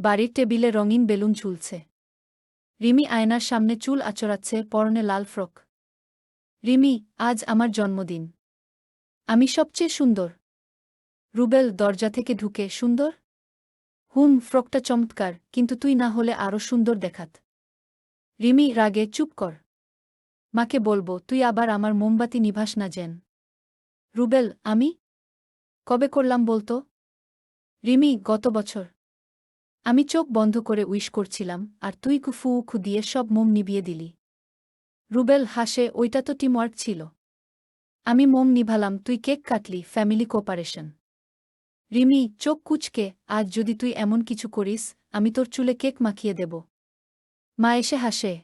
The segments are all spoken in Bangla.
বাড়ির টেবিলে রঙিন বেলুন ঝুলছে। রিমি আয়নার সামনে চুল আচড়াচ্ছে পরনে লাল ফ্রক। রিমি, আজ আমার জন্মদিন। আমি সবচেয়ে সুন্দর। রুবেল দরজা থেকে ঢুকে, সুন্দর? হুম, ফ্রকটা চমৎকার, কিন্তু তুই না হলে আরও সুন্দর দেখাত। রিমি রাগে, চুপ কর। মাকে বলব, তুই আবার আমার মোমবাতি নিভাস না যেন। রুবেল, আমি? কবে করলাম বলতো? রিমি, গত বছর। আমি চোখ বন্ধ করে উইশ করছিলাম, আর তুই কুফু উখু দিয়ে সব মোম নিভিয়ে দিলি। রুবেল হাসে, ওইটা তো টিমওয়ার্ক ছিল। আমি মোম নিভালাম, তুই কেক কাটলি, ফ্যামিলি কোপারেশন। রিমি, চোখ কুচকে, আজ যদি তুই এমন কিছু করিস, আমি তোর চুলে কেক মাখিয়ে দেব। মা এসে হাসে,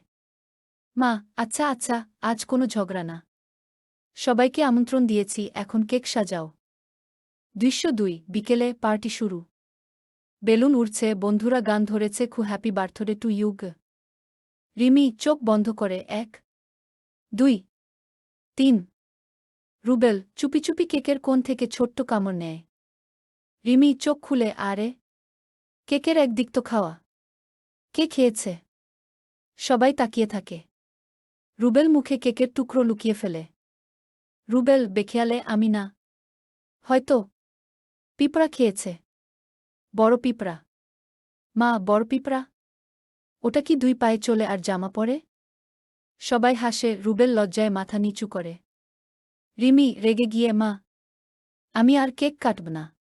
মা আচ্ছা আচ্ছা আজ কোনো ঝগড়া না। সবাইকে আমন্ত্রণ দিয়েছি, এখন কেক সাজাও। দৃশ্য দুই, বিকেলে পার্টি শুরু। বেলুন উড়ছে, বন্ধুরা গান ধরেছে খু happy birthday to you Rimi, চোখ বন্ধ করে, এক। দুই। তিন। রুবেল, চুপি চুপি কেকের কোণ থেকে ছোট্ট কামড় নেয়। রিমি, চোখ খুলে, আরে। কেকের একদিক তো খাওয়া। কে খেয়েছে? সবাই তাকিয়ে থাকে। রুবেল মুখে কেকের টুকরো লুকিয়ে ফেলে। রুবেল, বেখেয়ালে, আমি না। হয়তো। পিঁপড়া খেয়েছে। বড় পিঁপড়া। মা, বড় পিঁপড়া? ওটা কি দুই পায়ে চলে আর জামা পরে? সবাই হাসে, রুবেল লজ্জায় মাথা নিচু করে। রিমি, রেগে গিয়ে, মা, আমি আর কেক কাটব না।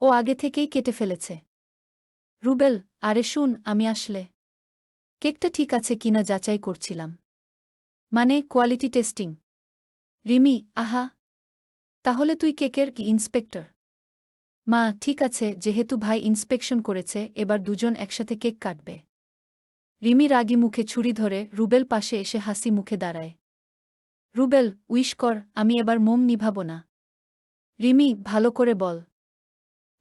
ও আগে থেকেই কেটে ফেলেছে। রুবেল, আরে শুন, আমি আসলে কেকটা ঠিক আছে কিনা যাচাই করছিলাম। মানে কোয়ালিটি টেস্টিং। রিমি, আহা, তাহলে তুই কেকের কি ইন্সপেক্টর? মা, ঠিক আছে, যেহেতু ভাই ইন্সপেকশন করেছে, এবার দুজন একসাথে কেক কাটবে। রিমি রাগি মুখে ছুরি ধরে রুবেল পাশে এসে হাসি মুখে দাঁড়ায়। রুবেল, উইশ কর, আমি এবার মোম নিভাব না। রিমি, ভালো করে বল।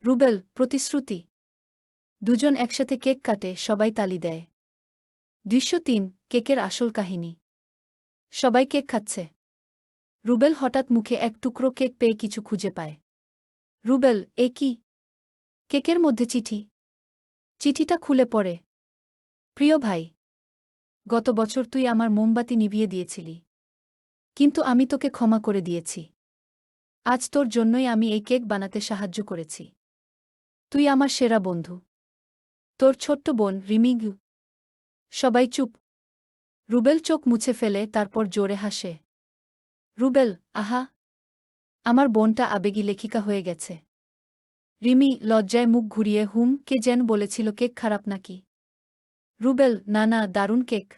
রুবেল, প্রতিশ্রুতি। দুজন একসাথে কেক কাটে, সবাই তালি দেয়। দৃশ্য তিন, কেকের আসল কাহিনী। সবাই কেক খাচ্ছে। রুবেল হঠাৎ মুখে এক টুকরো কেক পেয়ে কিছু খুঁজে পায়। রুবেল, এ কি? কেকের মধ্যে চিঠি। চিঠিটা খুলে পড়ে। প্রিয় ভাই, গত বছর তুই আমার মোমবাতি নিভিয়ে দিয়েছিলি। কিন্তু আমি তোকে ক্ষমা করে দিয়েছি। আজ তোর জন্যই আমি এই কেক বানাতে সাহায্য করেছি। তুই আমার সেরা বন্ধু। তোর ছোট্ট বোন রিমিগু সবাই চুপ। রুবেল চোখ মুছে ফেলে, তারপর জোরে হাসে। রুবেল, আহা আমার বোনটা আবেগী লেখিকা হয়ে গেছে। রিমি লজ্জায় মুখ ঘুরিয়ে হুম, কে যেন বলেছিল কেক খারাপ নাকি? রুবেল, না না, দারুণ কেক।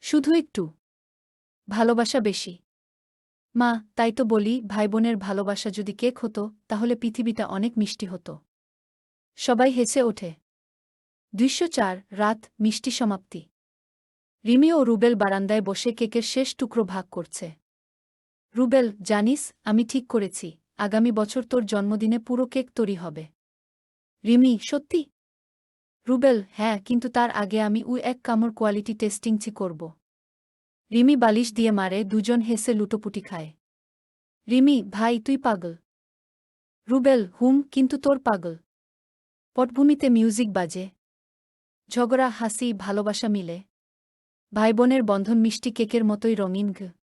শুধু একটু। ভালোবাসা বেশি। মা, তাই তো বলি, ভাইবোনের ভালোবাসা যদি কেক হতো, তাহলে পৃথিবীটা অনেক মিষ্টি হতো। সবাই হেসে ওঠে। দৃশ্য চার, রাত, মিষ্টি সমাপ্তি। রিমি ও রুবেল বারান্দায় বসে কেকের শেষ টুকরো ভাগ করছে। রুবেল, জানিস, আমি ঠিক করেছি। আগামী বছর তোর জন্মদিনে পুরো কেক তৈরি হবে। রিমি, সত্যি? রুবেল হ্যাঁ কিন্তু তার আগে আমি উ এক কামড় কোয়ালিটি টেস্টিংছি করব। রিমি বালিশ দিয়ে মারে, দুজন হেসে লুটোপুটি খায়। রিমি, ভাই, তুই পাগল। রুবেল, হুম, কিন্তু তোর পাগল। পটভূমিতে মিউজিক বাজে। ঝগড়া, হাসি, ভালোবাসা মিলে। ভাইবোনের বন্ধন মিষ্টি কেকের মতোই রঙিন ঘ।